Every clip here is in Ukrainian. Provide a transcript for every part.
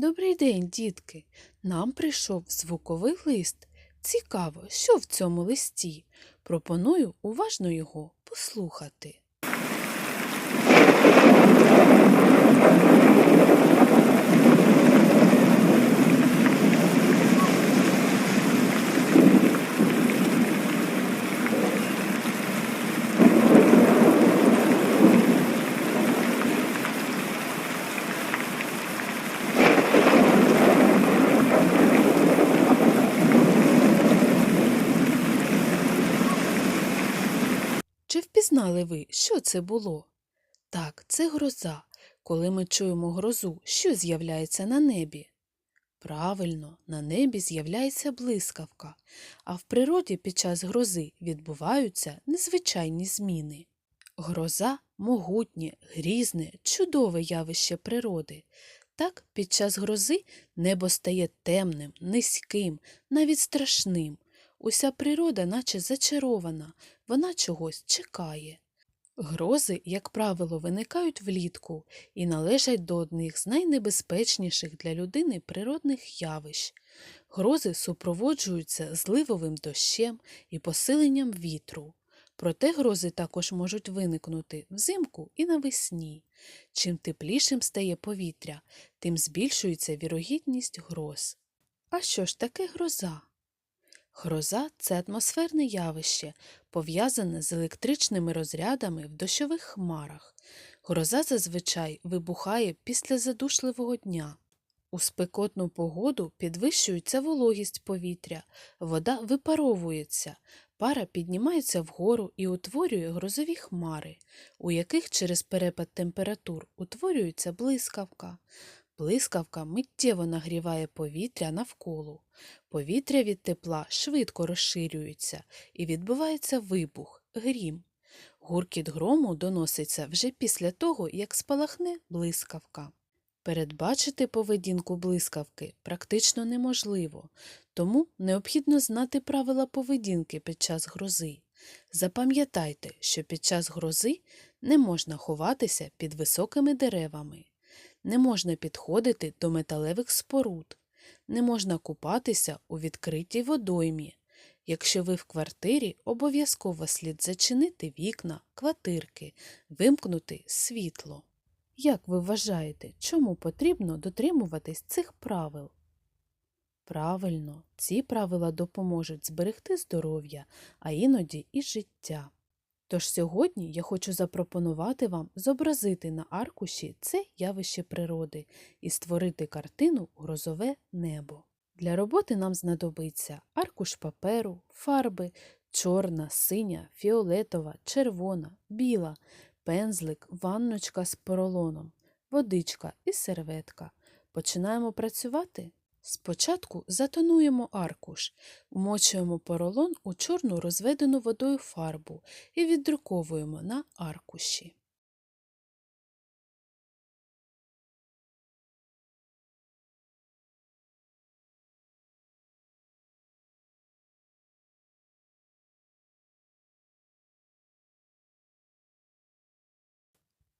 Добрий день, дітки. Нам прийшов звуковий лист. Цікаво, що в цьому листі. Пропоную уважно його послухати. Чи впізнали ви, що це було? Так, це гроза. Коли ми чуємо грозу, що з'являється на небі? Правильно, на небі з'являється блискавка, а в природі під час грози відбуваються незвичайні зміни. Гроза могутнє, грізне, чудове явище природи. Так, під час грози небо стає темним, низьким, навіть страшним. Уся природа наче зачарована, вона чогось чекає. Грози, як правило, виникають влітку і належать до одних з найнебезпечніших для людини природних явищ. Грози супроводжуються зливовим дощем і посиленням вітру. Проте грози також можуть виникнути взимку і навесні. Чим теплішим стає повітря, тим збільшується вірогідність гроз. А що ж таке гроза? Гроза це атмосферне явище, пов'язане з електричними розрядами в дощових хмарах. Гроза зазвичай вибухає після задушливого дня. У спекотну погоду підвищується вологість повітря, вода випаровується, пара піднімається вгору і утворює грозові хмари, у яких через перепад температур утворюється блискавка. Блискавка миттєво нагріває повітря навколо. Повітря від тепла швидко розширюється і відбувається вибух, грім. Гуркіт грому доноситься вже після того, як спалахне блискавка. Передбачити поведінку блискавки практично неможливо, тому необхідно знати правила поведінки під час грози. Запам'ятайте, що під час грози не можна ховатися під високими деревами, не можна підходити до металевих споруд, не можна купатися у відкритій водоймі. Якщо ви в квартирі, обов'язково слід зачинити вікна, квартирки, вимкнути світло. Як ви вважаєте, чому потрібно дотримуватись цих правил? Правильно, ці правила допоможуть зберегти здоров'я, а іноді і життя. Тож сьогодні я хочу запропонувати вам зобразити на аркуші це явище природи і створити картину Грозове небо. Для роботи нам знадобиться аркуш паперу, фарби, чорна, синя, фіолетова, червона, біла, пензлик, ванночка з поролоном, водичка і серветка. Починаємо працювати? Спочатку затонуємо аркуш, вмочуємо поролон у чорну розведену водою фарбу і віддруковуємо на аркуші.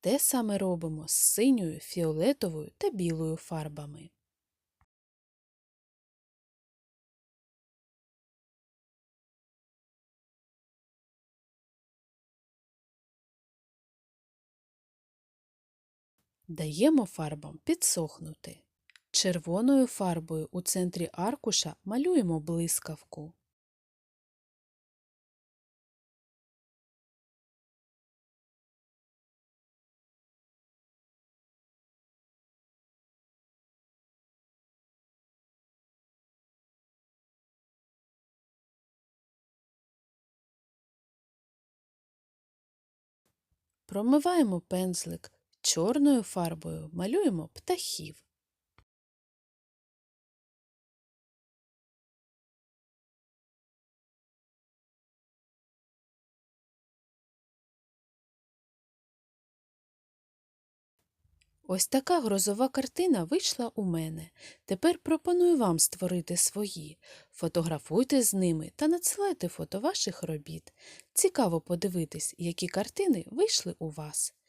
Те саме робимо з синьою, фіолетовою та білою фарбами. Даємо фарбам підсохнути. Червоною фарбою у центрі аркуша малюємо блискавку. Промиваємо пензлик. Чорною фарбою малюємо птахів. Ось така грозова картина вийшла у мене. Тепер пропоную вам створити свої. Фотографуйте з ними та надсилайте фото ваших робіт. Цікаво подивитись, які картини вийшли у вас.